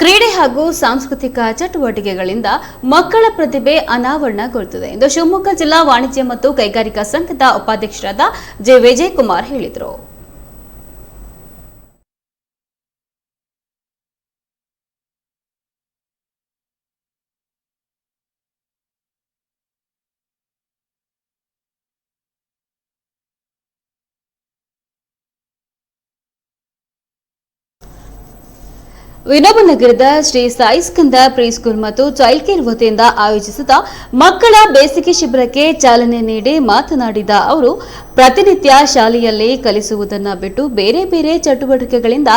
ಕ್ರೀಡೆ ಹಾಗೂ ಸಾಂಸ್ಕೃತಿಕ ಚಟುವಟಿಕೆಗಳಿಂದ ಮಕ್ಕಳ ಪ್ರತಿಭೆ ಅನಾವರಣಗೊಳ್ಳುತ್ತದೆ ಎಂದು ಶಿವಮೊಗ್ಗ ಜಿಲ್ಲಾ ವಾಣಿಜ್ಯ ಮತ್ತು ಕೈಗಾರಿಕಾ ಸಂಘದ ಉಪಾಧ್ಯಕ್ಷರಾದ ಜೆ ವಿಜಯಕುಮಾರ್ ಹೇಳಿದರು. ವಿನೋಬನಗರದ ಶ್ರೀ ಸಾಯಿ ಸ್ಕಂದ ಪ್ರೀಸ್ಕೂಲ್ ಮತ್ತು ಚೈಲ್ಡ್ ಕೇರ್ ವತಿಯಿಂದ ಆಯೋಜಿಸಿದ ಮಕ್ಕಳ ಬೇಸಿಗೆ ಶಿಬಿರಕ್ಕೆ ಚಾಲನೆ ನೀಡಿ ಮಾತನಾಡಿದ ಅವರು ಪ್ರತಿನಿತ್ಯ ಶಾಲೆಯಲ್ಲಿ ಕಲಿಸುವುದನ್ನು ಬಿಟ್ಟು ಬೇರೆ ಬೇರೆ ಚಟುವಟಿಕೆಗಳಿಂದ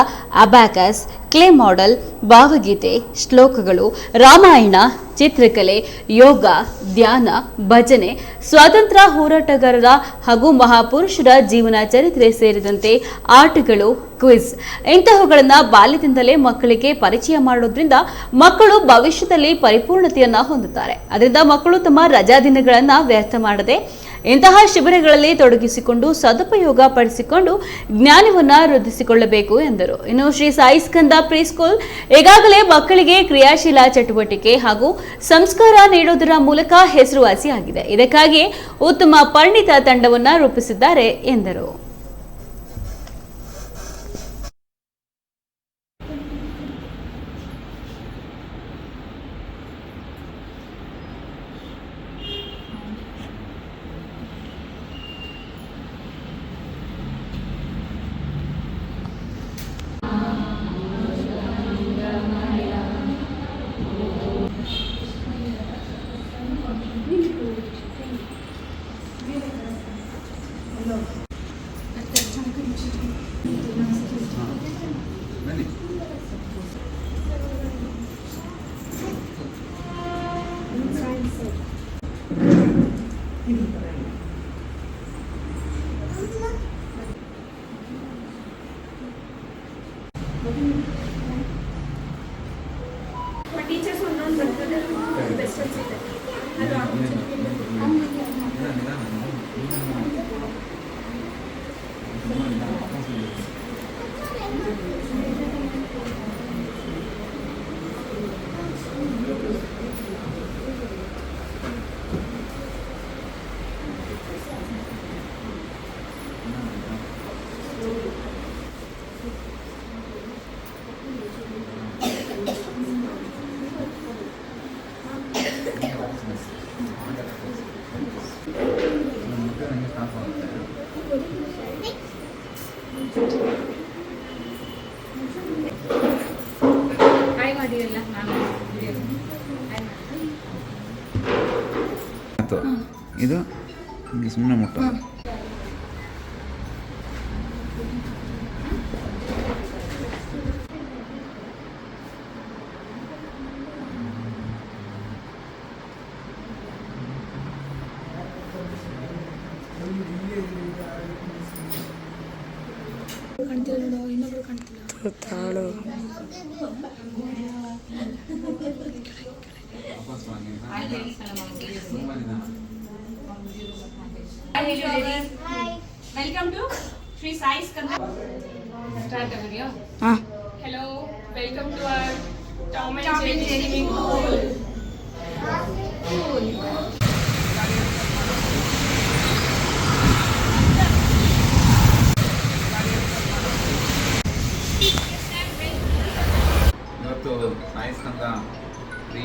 ಅಬ್ಯಾಕಸ್, ಕ್ಲೇ ಮಾಡೆಲ್, ಭಾವಗೀತೆ, ಶ್ಲೋಕಗಳು, ರಾಮಾಯಣ, ಚಿತ್ರಕಲೆ, ಯೋಗ, ಧ್ಯಾನ, ಭಜನೆ, ಸ್ವಾತಂತ್ರ್ಯ ಹೋರಾಟಗಾರರ ಹಾಗೂ ಮಹಾಪುರುಷರ ಜೀವನ ಚರಿತ್ರೆ ಸೇರಿದಂತೆ ಆಟಗಳು ಕ್ವಿಜ್ ಇಂತಹವುಗಳನ್ನು ಬಾಲ್ಯದಿಂದಲೇ ಮಕ್ಕಳಿಗೆ ಪರಿಚಯ ಮಾಡೋದ್ರಿಂದ ಮಕ್ಕಳು ಭವಿಷ್ಯದಲ್ಲಿ ಪರಿಪೂರ್ಣತೆಯನ್ನು ಹೊಂದುತ್ತಾರೆ. ಅದರಿಂದ ಮಕ್ಕಳು ತಮ್ಮ ರಜಾ ದಿನಗಳನ್ನು ವ್ಯರ್ಥ ಮಾಡದೆ ಇಂತಹ ಶಿಬಿರಗಳಲ್ಲಿ ತೊಡಗಿಸಿಕೊಂಡು ಸದುಪಯೋಗ ಪಡಿಸಿಕೊಂಡು ಜ್ಞಾನವನ್ನು ವೃದ್ಧಿಸಿಕೊಳ್ಳಬೇಕು ಎಂದರು. ಇನ್ನು ಶ್ರೀ ಸಾಯಿ ಸ್ಕಂದ ಪ್ರೀಸ್ಕೂಲ್ ಈಗಾಗಲೇ ಮಕ್ಕಳಿಗೆ ಕ್ರಿಯಾಶೀಲ ಚಟುವಟಿಕೆ ಹಾಗೂ ಸಂಸ್ಕಾರ ನೀಡುವುದರ ಮೂಲಕ ಹೆಸರುವಾಸಿಯಾಗಿದೆ. ಇದಕ್ಕಾಗಿ ಉತ್ತಮ ಪರಿಣಿತ ತಂಡವನ್ನು ರೂಪಿಸಿದ್ದಾರೆ ಎಂದರು. ಟೀಚರ್ಸ್ ಒಂದೊಂದು ಬರ್ತದೆ ವೆಸ್ಟರ್ನ್ಸ್ ಇದೆ ಅದು ಆಯ್ತು ಇದು ಹಿಂಗೆ ಸುಮ್ಮನೆ ಮುಟ್ಟ ಕಾಣ್ತಿಲ್ಲ ನೋಡು ಇನ್ನೊಬ್ರು ಕಾಣ್ತಿಲ್ಲ Welcome to Sri Sai Skanda. Start the video. Hello, welcome to our Tom and Jerry swimming pool. ಇವತ್ತು ಸಾಯಿಸ್ಕಂತ ಪ್ರೀ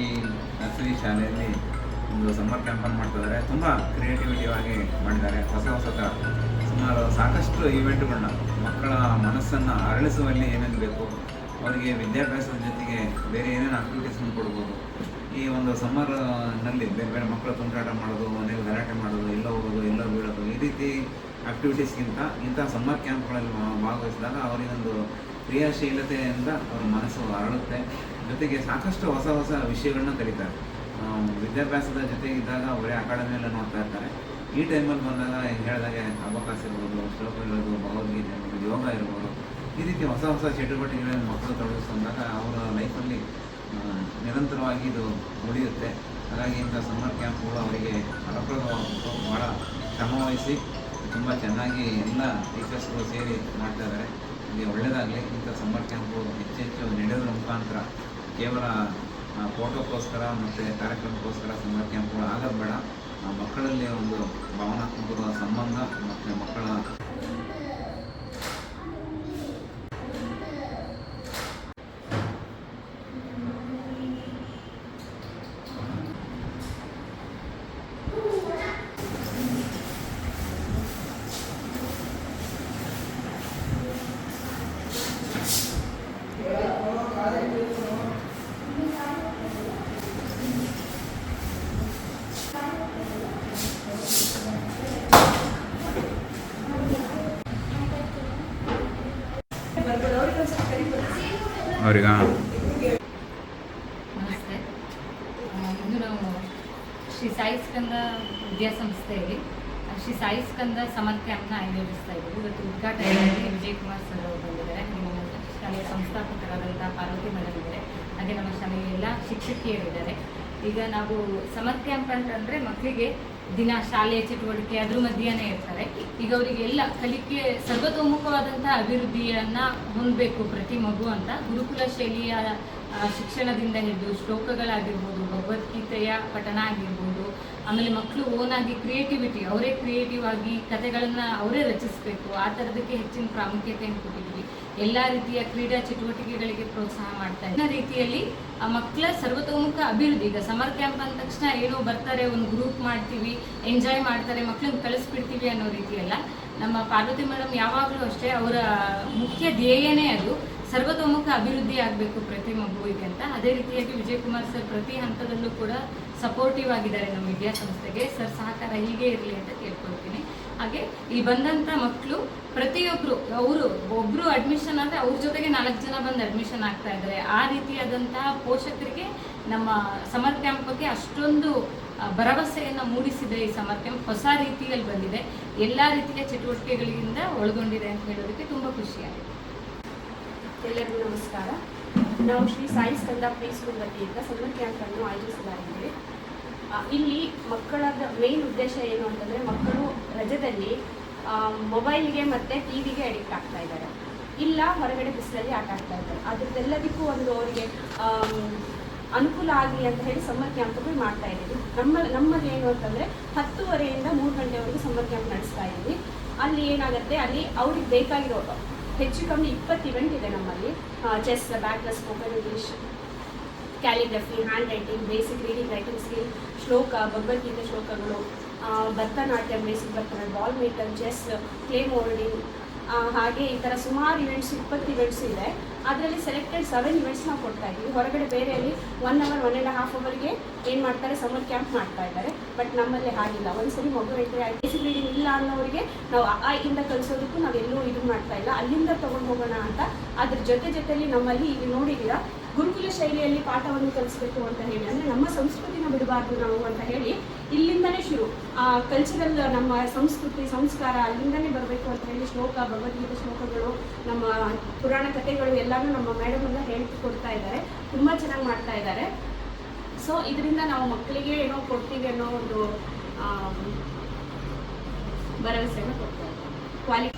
ನರ್ಸರಿ ಶಾಲೆಯಲ್ಲಿ ಒಂದು ಸಮ್ಮರ್ ಕ್ಯಾಂಪನ್ನು ಮಾಡ್ತಿದ್ದಾರೆ ತುಂಬ ಕ್ರಿಯೇಟಿವಿಟಿ ಆಗಿ ಮಾಡಿದ್ದಾರೆ. ಹೊಸ ಹೊಸ ಸುಮಾರು ಸಾಕಷ್ಟು ಈವೆಂಟ್ಗಳನ್ನ ಮಕ್ಕಳ ಮನಸ್ಸನ್ನು ಅರಳಿಸುವಲ್ಲಿ ಏನೇನು ಬೇಕು, ಅವರಿಗೆ ವಿದ್ಯಾಭ್ಯಾಸದ ಜೊತೆಗೆ ಬೇರೆ ಏನೇನು ಆಕ್ಟಿವಿಟೀಸ್ನ ಕೊಡ್ಬೋದು. ಈ ಒಂದು ಸಮ್ಮರ್ನಲ್ಲಿ ಬೇರೆ ಬೇರೆ ಮಕ್ಕಳು ತುಂಟಾಟ ಮಾಡೋದು ಮನೇಲಿ ಗಲಾಟೆ ಮಾಡೋದು, ಎಲ್ಲ ಹೋಗೋದು ಎಲ್ಲ ಬೀಳೋದು, ಈ ರೀತಿ ಆಕ್ಟಿವಿಟೀಸ್ಗಿಂತ ಇಂಥ ಸಮ್ಮರ್ ಕ್ಯಾಂಪ್ಗಳಲ್ಲಿ ಭಾಗವಹಿಸಿದಾಗ ಅವರಿಗೊಂದು ಕ್ರಿಯಾಶೀಲತೆಯಿಂದ ಅವ್ರ ಮನಸ್ಸು ಅರಳುತ್ತೆ. ಜೊತೆಗೆ ಸಾಕಷ್ಟು ಹೊಸ ಹೊಸ ವಿಷಯಗಳನ್ನ ಕಲಿತಾರೆ. ವಿದ್ಯಾಭ್ಯಾಸದ ವಿದ್ಯಾಭ್ಯಾಸದ ಜೊತೆಗಿದ್ದಾಗ ಅವರೇ ಅಕಾಡೆಮಿಯೆಲ್ಲ ನೋಡ್ತಾ ಇರ್ತಾರೆ. ಈ ಟೈಮಲ್ಲಿ ಬಂದಾಗ ಹೇಳಿದಾಗೆ ಅವಕಾಶ ಇರ್ಬೋದು ಶ್ಲೋಕ ಇರ್ಬೋದು ಭಗವದ್ಗೀತೆ ಇರ್ಬೋದು, ಯೋಗ ಇರ್ಬೋದು, ಈ ರೀತಿ ಹೊಸ ಹೊಸ ಚಟುವಟಿಕೆಗಳನ್ನು ಮಕ್ಕಳು ತೊಡಗಿಸ್ಕೊಂಡಾಗ ಅವರ ಲೈಫಲ್ಲಿ ನಿರಂತರವಾಗಿ ಇದು ಉಳಿಯುತ್ತೆ. ಹಾಗಾಗಿ ಇಂಥ ಸಮ್ಮರ್ ಕ್ಯಾಂಪ್ಗಳು ಅವರಿಗೆ ಫಲಪ್ರದವಾಗಬೇಕು ಭಾಳ ಶ್ರಮವಹಿಸಿ, ತುಂಬ ಚೆನ್ನಾಗಿ ಎಲ್ಲ ಟೀಚರ್ಸ್ಗಳು ಸೇರಿ ಮಾಡ್ತಾ ಇದ್ದಾರೆ. ನಿಮಗೆ ಒಳ್ಳೆಯದಾಗಲಿ ಇಂಥ ಸಮ್ಮರ್ ಕ್ಯಾಂಪು ಹೆಚ್ಚೆಚ್ಚು ನಡೆಯೋದ್ರ ಮುಖಾಂತರ ಕೇವಲ ಫೋಟೋಕ್ಕೋಸ್ಕರ ಮತ್ತು ಕಾರ್ಯಕ್ರಮಕ್ಕೋಸ್ಕರ ಸಮ್ಮರ್ ಕ್ಯಾಂಪ್ಗಳು ಆಗೋದು ಬೇಡ. ಮಕ್ಕಳಲ್ಲಿ ಒಂದು ಭಾವನಾತ್ಮಕ ಸಂಬಂಧ ಮತ್ತು ಮಕ್ಕಳ ಅವ್ರಿಗೆ ನಮಸ್ತೆ. ಇಂದು ನಾವು ಶ್ರೀ ಸಾಯಿ ಸ್ಕಂದ ವಿದ್ಯಾಸಂಸ್ಥೆಯಲ್ಲಿ ಶ್ರೀ ಸಾಯಿ ಸ್ಕಂದ ಸಮರ್ ಆಯೋಜಿಸ್ತಾ ಇದ್ದೀವಿ. ಇವತ್ತು ಉದ್ಘಾಟನೆಯಲ್ಲಿ ವಿಜಯಕುಮಾರ್ ಸರ್ ಅವರು ಬಂದಿದ್ದಾರೆ. ಹಾಗೆ ನಮ್ಮ ಶಾಲೆಯ ಸಂಸ್ಥಾಪಕರಾದಂಥ ಪಾರ್ವತಿ ಮೇಡಮ್ ಹಾಗೆ ನಮ್ಮ ಶಾಲೆಯ ಎಲ್ಲ ಶಿಕ್ಷಕಿಯರಿದ್ದಾರೆ ಈಗ ನಾವು ಸಮರ್ಥ್ಯ ಕ್ಯಾಂಪ್ ಅಂತಂದರೆ ಮಕ್ಕಳಿಗೆ ದಿನ ಶಾಲೆಯ ಚಟುವಟಿಕೆ ಅದ್ರ ಮಧ್ಯೆನೇ ಇರ್ತಾರೆ. ಈಗ ಅವರಿಗೆ ಎಲ್ಲ ಕಲಿಕೆ ಸರ್ವತೋಮುಖವಾದಂತಹ ಅಭಿವೃದ್ಧಿಯನ್ನ ಹೊಂದಬೇಕು ಪ್ರತಿ ಮಗು ಅಂತ. ಗುರುಕುಲ ಶೈಲಿಯ ಶಿಕ್ಷಣದಿಂದ ಹಿಡಿದು ಶ್ಲೋಕಗಳಾಗಿರ್ಬೋದು, ಭಗವದ್ಗೀತೆಯ ಪಠಣ ಆಗಿರ್ಬೋದು, ಆಮೇಲೆ ಮಕ್ಕಳು ಓನಾಗಿ ಕ್ರಿಯೇಟಿವಿಟಿ ಅವರೇ ಕ್ರಿಯೇಟಿವ್ ಆಗಿ ಕಥೆಗಳನ್ನು ಅವರೇ ರಚಿಸಬೇಕು. ಆ ಥರದಕ್ಕೆ ಹೆಚ್ಚಿನ ಪ್ರಾಮುಖ್ಯತೆಯನ್ನು ಕೊಟ್ಟಿದ್ವಿ ಎಲ್ಲ ರೀತಿಯ ಕ್ರೀಡಾ ಚಟುವಟಿಕೆಗಳಿಗೆ ಪ್ರೋತ್ಸಾಹ ಮಾಡ್ತಾ ಇದೆ ರೀತಿಯಲ್ಲಿ ಆ ಮಕ್ಕಳ ಸರ್ವತೋಮುಖ ಅಭಿವೃದ್ಧಿ, ಈಗ ಸಮರ್ ಕ್ಯಾಂಪ್ ಅಂದ ತಕ್ಷಣ ಏನೋ ಬರ್ತಾರೆ, ಒಂದು ಗ್ರೂಪ್ ಮಾಡ್ತೀವಿ ಎಂಜಾಯ್ ಮಾಡ್ತಾರೆ ಮಕ್ಕಳನ್ನ ಕಳಿಸ್ಬಿಡ್ತೀವಿ ಅನ್ನೋ ರೀತಿಯಲ್ಲ. ನಮ್ಮ ಪಾರ್ವತಿ ಮೇಡಮ್ ಯಾವಾಗಲೂ ಅಷ್ಟೇ ಅವರ ಮುಖ್ಯ ಧ್ಯೇಯನೇ ಅದು. ಸರ್ವತೋಮುಖ ಅಭಿವೃದ್ಧಿ ಆಗಬೇಕು ಪ್ರತಿ ಮಗುವಿಗೆ ಅಂತ. ಅದೇ ರೀತಿಯಾಗಿ ವಿಜಯಕುಮಾರ್ ಸರ್ ಪ್ರತಿ ಹಂತದಲ್ಲೂ ಕೂಡ ಸಪೋರ್ಟಿವ್ ಆಗಿದ್ದಾರೆ ನಮ್ಮ ವಿದ್ಯಾಸಂಸ್ಥೆಗೆ. ಸರ್ ಸಹಕಾರ ಹೀಗೆ ಇರಲಿ ಅಂತ ಕೇಳ್ಕೊಳ್ತೀನಿ. ಹಾಗೆ ಇಲ್ಲಿ ಬಂದಂತ ಮಕ್ಕಳು ಪ್ರತಿಯೊಬ್ಬರು ಅವರು ಒಬ್ಬರು ಅಡ್ಮಿಷನ್ ಆದರೆ ಅವ್ರ ಜೊತೆಗೆ ನಾಲ್ಕು ಜನ ಬಂದು ಅಡ್ಮಿಷನ್ ಆಗ್ತಾ ಇದ್ದಾರೆ. ಆ ರೀತಿಯಾದಂತಹ ಪೋಷಕರಿಗೆ ನಮ್ಮ ಸಮರ್ ಕ್ಯಾಂಪ್ ಬಗ್ಗೆ ಅಷ್ಟೊಂದು ಭರವಸೆಯನ್ನ ಮೂಡಿಸಿದೆ ಈ ಸಮರ್ ಕ್ಯಾಂಪ್ ಹೊಸ ರೀತಿಯಲ್ಲಿ ಬಂದಿದೆ. ಎಲ್ಲ ರೀತಿಯ ಚಟುವಟಿಕೆಗಳಿಂದ ಒಳಗೊಂಡಿದೆ ಅಂತ ಹೇಳೋದಕ್ಕೆ ತುಂಬ ಖುಷಿಯಾಗಿದೆ. ಎಲ್ಲರಿಗೂ ನಮಸ್ಕಾರ. ನಾವು ಶ್ರೀ ಸಾಯಿ ಸ್ಕಂದ ಪ್ರೀ ಸ್ಕೂಲ್ ವತಿಯಿಂದ ಸಮರ್ ಕ್ಯಾಂಪನ್ನು ಆಯೋಜಿಸಲಾಗಿದೆ. ಇಲ್ಲಿ ಮಕ್ಕಳ ಮೇನ್ ಉದ್ದೇಶ ಏನು ಅಂತಂದರೆ ಮಕ್ಕಳು ರಜದಲ್ಲಿ ಮೊಬೈಲ್ಗೆ ಮತ್ತು ಟಿ ವಿಗೆ ಅಡಿಕ್ಟ್ ಆಗ್ತಾ ಇದ್ದಾರೆ. ಇಲ್ಲ, ಹೊರಗಡೆ ಬಿಸಿಲಲ್ಲಿ ಆಟ ಆಗ್ತಾ ಇದ್ದಾರೆ. ಅದ್ರದ್ದೆಲ್ಲದಕ್ಕೂ ಒಂದು ಅವರಿಗೆ ಅನುಕೂಲ ಆಗಲಿ ಅಂತ ಹೇಳಿ ಸಮ್ಮರ್ ಕ್ಯಾಂಪ್ಗಳು ಮಾಡ್ತಾ ಇದ್ದೀವಿ. ನಮ್ಮ, ನಮ್ಮಲ್ಲಿ ಏನು ಅಂತಂದರೆ ಹತ್ತುವರೆಯಿಂದ ಮೂರು ಗಂಟೆವರೆಗೂ ಸಮ್ಮರ್ ಕ್ಯಾಂಪ್ ನಡೆಸ್ತಾ ಇದ್ದೀವಿ. ಅಲ್ಲಿ ಏನಾಗುತ್ತೆ, ಅಲ್ಲಿ ಅವ್ರಿಗೆ ಬೇಕಾಗಿರೋ, ಹೆಚ್ಚು ಕಮ್ಮಿ ಇಪ್ಪತ್ತು ಇವೆಂಟ್ ಇದೆ ನಮ್ಮಲ್ಲಿ. Chess battle spoken English calligraphy hand writing basic reading writing skill ಶ್ಲೋಕ ಭಗವದ್ಗೀತೆ ಶ್ಲೋಕಗಳು Bharatanatyam basic Bharatanatyam ball maker chess clay moulding ಹಾಗೆ ಈ ಥರ ಸುಮಾರು ಇವೆಂಟ್ಸ್ ಇಪ್ಪತ್ತು ಇವೆಂಟ್ಸ್ ಇದೆ. ಅದರಲ್ಲಿ ಸೆಲೆಕ್ಟೆಡ್ ಸೆವೆನ್ ಇವೆಂಟ್ಸ್ ನಾವು ಕೊಡ್ತಾ ಇದ್ದೀವಿ. ಹೊರಗಡೆ ಬೇರೆಯಲ್ಲಿ one hour one and half ಅವರ್ಗೆ ಏನು ಮಾಡ್ತಾರೆ? ಸಮರ್ ಕ್ಯಾಂಪ್ ಮಾಡ್ತಾ ಇದ್ದಾರೆ. ಬಟ್ ನಮ್ಮಲ್ಲಿ ಹಾಗಿಲ್ಲ. ಒಂದ್ಸರಿ ಮಗು ಎಂಟ್ರಿ ಆಗಿ ಬೇಸಿಕ್ ರೀಡಿಂಗ್ ಇಲ್ಲ ಅನ್ನೋರಿಗೆ ನಾವು ಆ ಇಂದ ಕಲಿಸೋದಕ್ಕೂ ಎಲ್ಲೂ ಇದು ಮಾಡ್ತಾ ಇಲ್ಲ. ಅಲ್ಲಿಂದ ತೊಗೊಂಡು ಹೋಗೋಣ ಅಂತ. ಅದ್ರ ಜೊತೆ ಜೊತೆಯಲ್ಲಿ ನಮ್ಮಲ್ಲಿ ಈಗ ನೋಡಿದ್ದೀರಾ? ಗುರುಕುಲ ಶೈಲಿಯಲ್ಲಿ ಪಾಠವನ್ನು ಕಲಿಸಬೇಕು ಅಂತ ಹೇಳಿ, ಅಂದರೆ ನಮ್ಮ ಸಂಸ್ಕೃತಿನ ಬಿಡಬಾರ್ದು ನಾವು ಅಂತ ಹೇಳಿ ಇಲ್ಲಿಂದನೇ ಶುರು. ಆ ಕಲ್ಚರಲ್ ನಮ್ಮ ಸಂಸ್ಕೃತಿ, ಸಂಸ್ಕಾರ ಅಲ್ಲಿಂದನೇ ಬರಬೇಕು ಅಂತ ಹೇಳಿ ಶ್ಲೋಕ, ಭಗವದ್ಗೀತೆ ಶ್ಲೋಕಗಳು, ನಮ್ಮ ಪುರಾಣ ಕಥೆಗಳು ಎಲ್ಲನೂ ನಮ್ಮ ಮೇಡಮ್ ಎಲ್ಲ ಹೇಳ್ಕೊಡ್ತಾ ಇದ್ದಾರೆ. ತುಂಬ ಚೆನ್ನಾಗಿ ಮಾಡ್ತಾ ಇದ್ದಾರೆ. ಸೊ ಇದರಿಂದ ನಾವು ಮಕ್ಕಳಿಗೆ ಏನೋ ಕೊಡ್ತೀವಿ ಅನ್ನೋ ಒಂದು ಭರವಸೆಯನ್ನು ಕೊಡ್ತಾ ಇದ್ದಾರೆ. ಕ್ವಾಲಿಟಿ